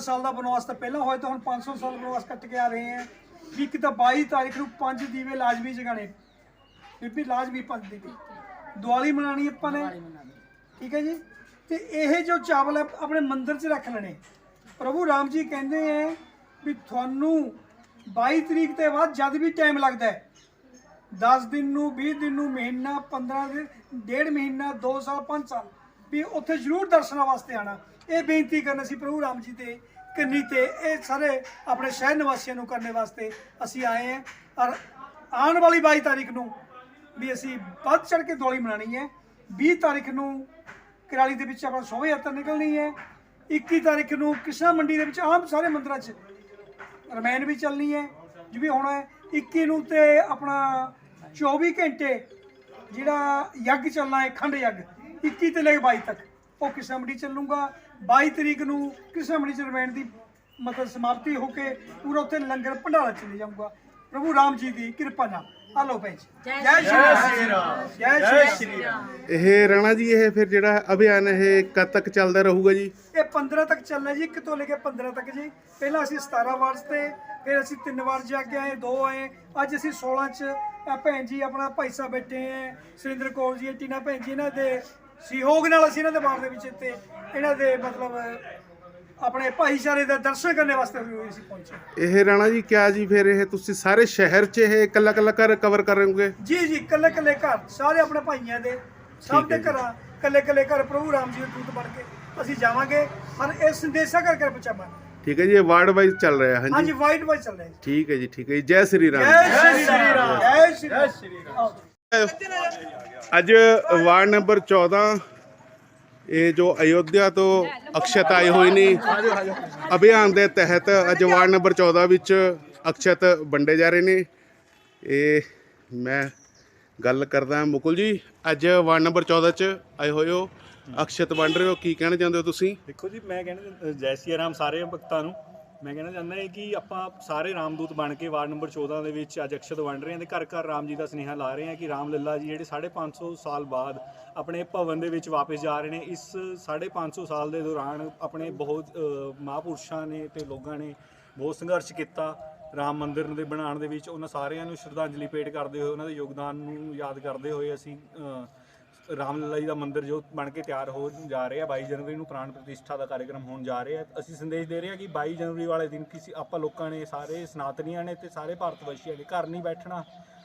ਸਾਲ ਦਾ ਬਨਵਾਸ ਤਾਂ ਪਹਿਲਾਂ ਹੋਇਆ ਤਾਂ ਹੁਣ 500 ਸਾਲ ਬਨਵਾਸ ਕੱਟ ਕੇ ਆ ਰਹੇ ਆ ਵੀ ਇੱਕ ਤਾਂ 22 ਤਾਰੀਖ ਨੂੰ ਪੰਜ ਦੀਵੇ ਲਾਜ਼ਮੀ ਜਗਾਣੇ ਬੀਬੀ ਲਾਜ਼ਮੀ ਪੰਜ ਦੀਵੇ। ਦੀਵਾਲੀ ਮਨਾਣੀ ਆਪਾਂ ਨੇ। ਠੀਕ ਹੈ ਜੀ? ਤੇ ਇਹ ਜੋ ਚਾਵਲ ਹੈ ਆਪਣੇ ਮੰਦਿਰ 'ਚ ਰੱਖ ਲੈਣੇ। ਪ੍ਰਭੂ ਰਾਮ ਜੀ ਕਹਿੰਦੇ ਹੈ ਵੀ ਤੁਹਾਨੂੰ 22 ਤਰੀਕ ਤੇ ਬਾਅਦ ਜਦ ਵੀ ਟਾਈਮ ਲੱਗਦਾ ਹੈ 10 ਦਿਨ ਨੂੰ 20 ਦਿਨ ਨੂੰ ਮਹੀਨਾ 15 ਦਿਨ ਡੇਢ ਮਹੀਨਾ 2 ਸਾਲ 5 ਸਾਲ ਵੀ ਉੱਥੇ ਜ਼ਰੂਰ ਦਰਸ਼ਨਾਂ ਵਾਸਤੇ ਆਣਾ ਇਹ ਬੇਨਤੀ ਕਰਨ ਅਸੀਂ ਪ੍ਰਭੂ ਰਾਮ ਜੀ ਦੇ ਕੰਨੀ ਤੇ ਇਹ ਸਾਰੇ ਆਪਣੇ ਸ਼ਹਿਰ ਨਿਵਾਸੀਆਂ ਨੂੰ ਕਰਨੇ ਵਾਸਤੇ ਅਸੀਂ ਆਏ ਹਾਂ। ਔਰ ਆਉਣ ਵਾਲੀ 22 ਤਾਰੀਖ ਨੂੰ ਵੀ ਅਸੀਂ ਵੱਧ ਚੜ ਕੇ ਦੀਵਾਲੀ ਮਨਾਣੀ ਹੈ। 20 ਤਾਰੀਖ ਨੂੰ ਕਰਾਲੀ ਦੇ ਵਿੱਚ ਆਪਣਾ ਸ਼ੋਭਾ ਯਾਤਰਾ ਨਿਕਲਣੀ ਹੈ। 21 ਤਾਰੀਖ ਨੂੰ ਕ੍ਰਿਸ਼ਨਾ ਮੰਡੀ ਦੇ ਵਿੱਚ ਆਮ ਸਾਰੇ ਮੰਦਰਾਂ 'ਚ ਰਮਾਇਣ ਵੀ ਚੱਲਣੀ ਹੈ ਜਿਵੇਂ ਹੁਣ 21 ਨੂੰ ਤੇ ਆਪਣਾ 24 ਘੰਟੇ ਜਿਹੜਾ ਯੱਗ ਚੱਲਣਾ ਹੈ, ਖੰਡ ਯੱਗ। 21 ਤੇ ਲੈ ਕੇ 22 ਤੱਕ। ਉਹ ਕ੍ਰਿਸ਼ਨਾ ਮੰਡੀ ਚੱਲੂਗਾ? 22 ਤਰੀਕ ਨੂੰ ਕ੍ਰਿਸ਼ਨਾ ਮੰਡੀ ਚ ਰਮਾਇਣ ਦੀ ਮਤਲਬ ਸਮਾਪਤੀ ਹੋ ਕੇ ਪੂਰਾ ਉੱਥੇ ਲੰਗਰ ਭੰਡਾਰਾ ਚੱਲੇ ਜਾਊਗਾ। ਪ੍ਰਭੂ ਰਾਮ ਜੀ ਦੀ ਕਿਰਪਾ ਨਾਲ। ਆ ਲੋ ਭੈਣ ਜੀ। ਜੈ ਸ਼੍ਰੀ ਰਾਮ। ਜੈ ਸ਼੍ਰੀ ਰਾਮ। ਇਹ ਰਾਣਾ ਜੀ ਇਹ ਫਿਰ ਜਿਹੜਾ ਅਭਿਆਨ ਇਹ ਕਦ ਤੱਕ ਚੱਲਦਾ ਰਹੂਗਾ ਜੀ? ਇਹ 15 ਤੱਕ ਚੱਲਣਾ ਜੀ 1 ਤੋਂ ਲੈ ਕੇ 15 ਤੱਕ ਜੀ। ਪਹਿਲਾਂ ਅਸੀਂ 17 ਵਾਰ ਤੇ ਫਿਰ ਅਸੀਂ ਤਿੰਨ ਵਾਰ ਜਾ ਕੇ ਆਏ ਦੋ ਆਏ। ਅੱਜ ਅਸੀਂ 16 ਚ ਆਹ ਭੈਣ ਜੀ ਆਪਣਾ ਭਾਈ ਸਾਹਿਬ ਬੈਠੇ ਹੈ ਸੁਰਿੰਦਰ ਕੌਰ ਜੀ ਟੀਨਾ ਭੈਣ ਜੀ ਇਹਨਾਂ ਦੇ ਸਹਿਯੋਗ ਨਾਲ ਅਸੀਂ ਇਹਨਾਂ ਦੇ ਬਾਰ ਦੇ ਵਿੱਚ ਇੱਥੇ ਇਹਨਾਂ ਦੇ ਮਤਲਬ ਆਪਣੇ ਭਾਈਚਾਰੇ ਦਾ ਦਰਸ਼ਨ ਕਰਨ ਵਾਸਤੇ ਵੀ ਅਸੀਂ ਪਹੁੰਚੇ। ਇਹ ਰਾਣਾ ਜੀ ਕਿਆ ਜੀ ਫਿਰ ਇਹ ਤੁਸੀਂ ਸਾਰੇ ਸ਼ਹਿਰ 'ਚ ਇਹ ਇਕੱਲਾ ਇਕੱਲਾ ਘਰ ਕਵਰ ਕਰ ਰਹੇ ਹੋਗੇ ਜੀ ਜੀ ਕੱਲੇ ਕੱਲੇ ਘਰ ਸਾਰੇ ਆਪਣੇ ਭਾਈਆਂ ਦੇ ਸਭ ਦੇ ਘਰਾਂ ਕੱਲੇ ਕੱਲੇ ਘਰ ਪ੍ਰਭੂ ਰਾਮ ਜੀ ਦੇ ਦੂਤ ਬਣ ਕੇ ਅਸੀਂ ਜਾਵਾਂਗੇ ਔਰ ਇਹ ਸੰਦੇਸ਼ਾ ਕਰਕੇ ਪਹੁੰਚਾਵਾਂਗੇ ਠੀਕ ਹੈ ਜੀ ਇਹ ਵਾਰਡ ਵਾਈਜ਼ ਚੱਲ ਰਿਹਾ ਹਾਂਜੀ। ਹਾਂਜੀ ਵਾਈਟ ਵਾਈਟ ਚੱਲ ਰਿਹਾ ਜੀ। ਠੀਕ ਹੈ ਜੀ ਠੀਕ ਹੈ ਜੀ। ਜੈ ਸ੍ਰੀ ਰਾਮ। ਜੈ ਸ਼੍ਰੀ ਰਾਮ। ਜੈ ਸ਼੍ਰੀ ਰਾਮ। ਅੱਜ ਵਾਰਡ ਨੰਬਰ 14 ਇਹ ਜੋ ਅਯੋਧਿਆ ਤੋਂ ਅਕਸ਼ਤ ਆਏ ਹੋਏ ਨੇ, ਅਭਿਆਨ ਦੇ ਤਹਿਤ ਅੱਜ ਵਾਰਡ ਨੰਬਰ 14 ਵਿੱਚ ਅਕਸ਼ਤ ਵੰਡੇ ਜਾ ਰਹੇ ਨੇ। ਇਹ ਮੈਂ ਗੱਲ ਕਰਦਾ ਮੁਕੁਲ ਜੀ, ਅੱਜ ਵਾਰਡ ਨੰਬਰ 14 ਚ ਆਏ ਹੋਏ ਹੋ, ਅਕਸ਼ਤ ਵੰਡ ਰਹੇ ਹੋ, ਕੀ ਕਹਿਣਾ ਚਾਹੁੰਦੇ ਹੋ ਤੁਸੀਂ? ਦੇਖੋ ਜੀ, ਮੈਂ ਕਹਿੰਦਾ ਜੈ ਸ਼੍ਰੀ ਰਾਮ ਸਾਰੇ ਭਗਤਾਂ ਨੂੰ। ਮੈਂ ਕਹਿਣਾ ਚਾਹੁੰਦਾ ਹਾਂ ਕਿ ਆਪਾਂ ਸਾਰੇ ਰਾਮਦੂਤ ਬਣ ਕੇ ਵਾਰਡ ਨੰਬਰ 14 ਦੇ ਵਿੱਚ ਅੱਜ ਅਕਸ਼ਤ ਵੰਡ ਰਹੇ ਹਾਂ ਤੇ ਘਰ ਘਰ ਰਾਮ ਜੀ ਦਾ ਸੁਨੇਹਾ ਲਾ ਰਹੇ ਹਾਂ ਕਿ ਰਾਮ ਲੱਲਾ ਜੀ ਜਿਹੜੇ 550 ਸਾਲ ਬਾਅਦ ਆਪਣੇ ਭਵਨ ਦੇ ਵਿੱਚ ਵਾਪਸ ਜਾ ਰਹੇ ਨੇ ਇਸ 550 ਸਾਲ ਦੇ ਦੌਰਾਨ ਆਪਣੇ ਬਹੁਤ ਅ, ਮਹਾਂਪੁਰਸ਼ਾਂ ਨੇ ਤੇ ਲੋਕਾਂ ਨੇ ਬਹੁਤ ਸੰਘਰਸ਼ ਕੀਤਾ ਰਾਮ ਮੰਦਿਰ ਦੇ ਬਣਾਉਣ ਦੇ ਵਿੱਚ ਉਹਨਾਂ ਸਾਰਿਆਂ ਨੂੰ ਸ਼ਰਧਾਂਜਲੀ ਭੇਟ ਕਰਦੇ ਹੋਏ ਉਹਨਾਂ ਦੇ ਯੋਗਦਾਨ ਨੂੰ ਯਾਦ ਕਰਦੇ ਹੋਏ ਅਸੀਂ ਅ, ਰਾਮ ਲੱਲਾ ਜੀ ਦਾ ਮੰਦਿਰ ਜੋ ਬਣ ਕੇ ਤਿਆਰ ਹੋ ਜਾ ਰਿਹਾ 22 ਜਨਵਰੀ ਨੂੰ ਪ੍ਰਾਣ ਪ੍ਰਤਿਸ਼ਠਾ ਦਾ ਕਾਰਜਕ੍ਰਮ ਹੋਣ ਜਾ ਰਿਹਾ ਅਸੀਂ ਸੰਦੇਸ਼ ਦੇ ਰਹੇ ਹਾਂ ਕਿ 22 ਜਨਵਰੀ ਵਾਲੇ ਦਿਨ ਕਿਸੇ ਆਪਾਂ ਲੋਕਾਂ ਨੇ ਸਾਰੇ ਸਨਾਤਨੀਆਂ ਨੇ ਤੇ ਸਾਰੇ ਭਾਰਤ ਵਸੀਆਂ ਨੇ ਘਰ ਨਹੀਂ ਬੈਠਣਾ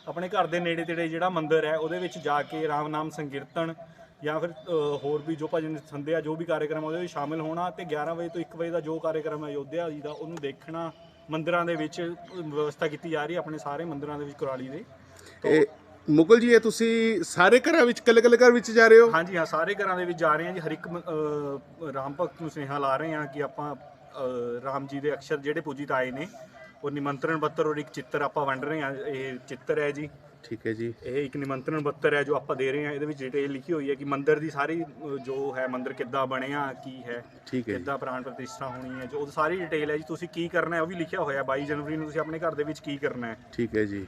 ਆਪਣੇ ਘਰ ਦੇ ਨੇੜੇ ਤੇੜੇ ਜਿਹੜਾ ਮੰਦਿਰ ਹੈ ਉਹਦੇ ਵਿੱਚ ਜਾ ਕੇ ਰਾਮ ਨਾਮ ਸੰਕੀਰਤਨ ਜਾਂ ਫਿਰ ਹੋਰ ਵੀ ਜੋ ਭਜਨ ਸੰਧਿਆ ਜੋ ਵੀ ਕਾਰਜਕ੍ਰਮ ਉਹਦੇ ਵਿੱਚ ਸ਼ਾਮਿਲ ਹੋਣਾ ਤੇ 11 ਵਜੇ ਤੋਂ 1 ਵਜੇ ਦਾ ਜੋ ਕਾਰਜਕ੍ਰਮ ਹੈ ਅਯੋਧਿਆ ਜੀ ਦਾ ਉਹਨੂੰ ਦੇਖਣਾ ਮੰਦਿਰਾਂ ਦੇ ਵਿੱਚ ਵਿਵਸਥਾ ਕੀਤੀ ਜਾ ਰਹੀ ਹੈ ਆਪਣੇ ਸਾਰੇ ਮੰਦਿਰਾਂ ਦੇ ਵਿੱਚ ਕੁਰਾਲੀ ਦੇ। ਇਹ ਮੁਕੁਲ ਜੀ ਇਹ ਤੁਸੀਂ ਸਾਰੇ ਘਰਾਂ ਵਿੱਚ ਇਕੱਲੇ ਇਕੱਲੇ ਘਰ ਵਿੱਚ ਜਾ ਰਹੇ ਹੋ? ਹਾਂਜੀ ਹਾਂ ਸਾਰੇ ਘਰਾਂ ਦੇ ਵਿੱਚ ਜਾ ਰਹੇ ਹਾਂ ਜੀ। ਹਰ ਇੱਕ ਅ, ਰਾਮ ਭਗਤ ਨੂੰ ਸੁਨੇਹਾ ਲਾ ਰਹੇ ਹਾਂ ਕਿ ਆਪਾਂ ਅ, ਰਾਮ ਜੀ ਦੇ ਅਕਸ਼ਰ ਜਿਹੜੇ ਪੂਜਿਤ ਆਏ ਨੇ ਉਹ ਨਿਮੰਤਰਣ ਪੱਤਰ ਔਰ ਇੱਕ ਚਿੱਤਰ ਆਪਾਂ ਵੰਡ ਰਹੇ ਹਾਂ। ਇਹ ਚਿੱਤਰ ਹੈ ਜੀ। ਠੀਕ ਹੈ ਜੀ। ਇਹ ਇੱਕ ਨਿਮੰਤਰਣ ਪੱਤਰ ਹੈ ਜੋ ਆਪਾਂ ਦੇ ਰਹੇ ਹਾਂ। ਇਹਦੇ ਵਿੱਚ ਡਿਟੇਲ ਲਿਖੀ ਹੋਈ ਹੈ ਕਿ ਮੰਦਿਰ ਦੀ ਸਾਰੀ ਅ, ਜੋ ਹੈ ਮੰਦਿਰ ਕਿੱਦਾਂ ਬਣਿਆ ਕੀ ਹੈ ਠੀਕ ਹੈ ਜੀ। ਕਿੱਦਾਂ ਪ੍ਰਾਣ ਪ੍ਰਤਿਸ਼ਠਾ ਹੋਣੀ ਹੈ ਜੋ ਉਹ ਸਾਰੀ ਡਿਟੇਲ ਹੈ ਜੀ। ਤੁਸੀਂ ਕੀ ਕਰਨਾ ਹੈ ਉਹ ਵੀ ਲਿਖਿਆ ਹੋਇਆ 22 ਜਨਵਰੀ ਨੂੰ ਤੁਸੀਂ ਆਪਣੇ ਘਰ ਦੇ ਵਿੱਚ ਕੀ ਕਰਨਾ ਹੈ। ਠੀਕ ਹੈ ਜੀ।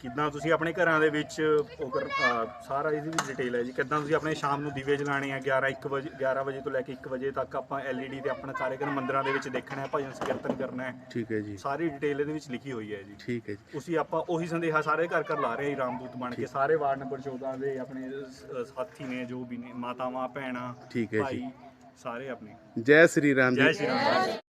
ਕਿੱਦਾਂ ਤੁਸੀਂ ਆਪਣੇ ਘਰਾਂ ਦੇ ਵਿੱਚ ਉਹ ਕਰ- ਅਹ ਸਾਰਾ ਇਹਦੀ ਵੀ ਡਿਟੇਲ ਹੈ ਜੀ। ਕਿੱਦਾਂ ਤੁਸੀਂ ਆਪਣੇ ਸ਼ਾਮ ਨੂੰ ਦੀਵੇ ਜਲਾਣੇ ਆ 11 1 ਵਜੇ 11 ਵਜੇ ਤੋਂ ਲੈ ਕੇ 1 ਵਜੇ ਤੱਕ ਆਪਾਂ LED ਤੇ ਆਪਣਾ ਕਾਰਜਕ੍ਰਮ ਮੰਦਿਰਾਂ ਦੇ ਵਿੱਚ ਦੇਖਣਾ ਹੈ ਭਜਨ ਸੰਕੀਰਤਨ ਕਰਨਾ ਹੈ। ਠੀਕ ਹੈ ਜੀ। ਸਾਰੀ ਡਿਟੇਲ ਇਹਦੇ ਵਿੱਚ ਲਿਖੀ ਹੋਈ ਹੈ ਜੀ। ਠੀਕ ਹੈ ਜੀ। ਤੁਸੀਂ ਆਪਾਂ ਉਹੀ ਸੰਦੇਹਾ ਸਾਰੇ ਘਰ ਘਰ ਲਾ ਰਹੇ ਹਾਂ ਜੀ ਰਾਮਦੂਤ ਬਣ ਕੇ। ਸਾਰੇ ਵਾਰਡ ਨੰਬਰ 14 ਦੇ ਆਪਣੇ ਅਹ, ਸਾਥੀ ਨੇ ਜੋ ਵੀ ਨੇ ਮਾਤਾਵਾਂ ਭੈਣਾਂ ਠੀਕ ਹੈ ਜੀ। ਭਾਈ ਸਾਰੇ ਆਪਣੇ। ਜੈ ਸ੍ਰੀ ਰਾਮ ਜੈ। ਜੀ ਸ਼੍ਰੀ ਰਾਮ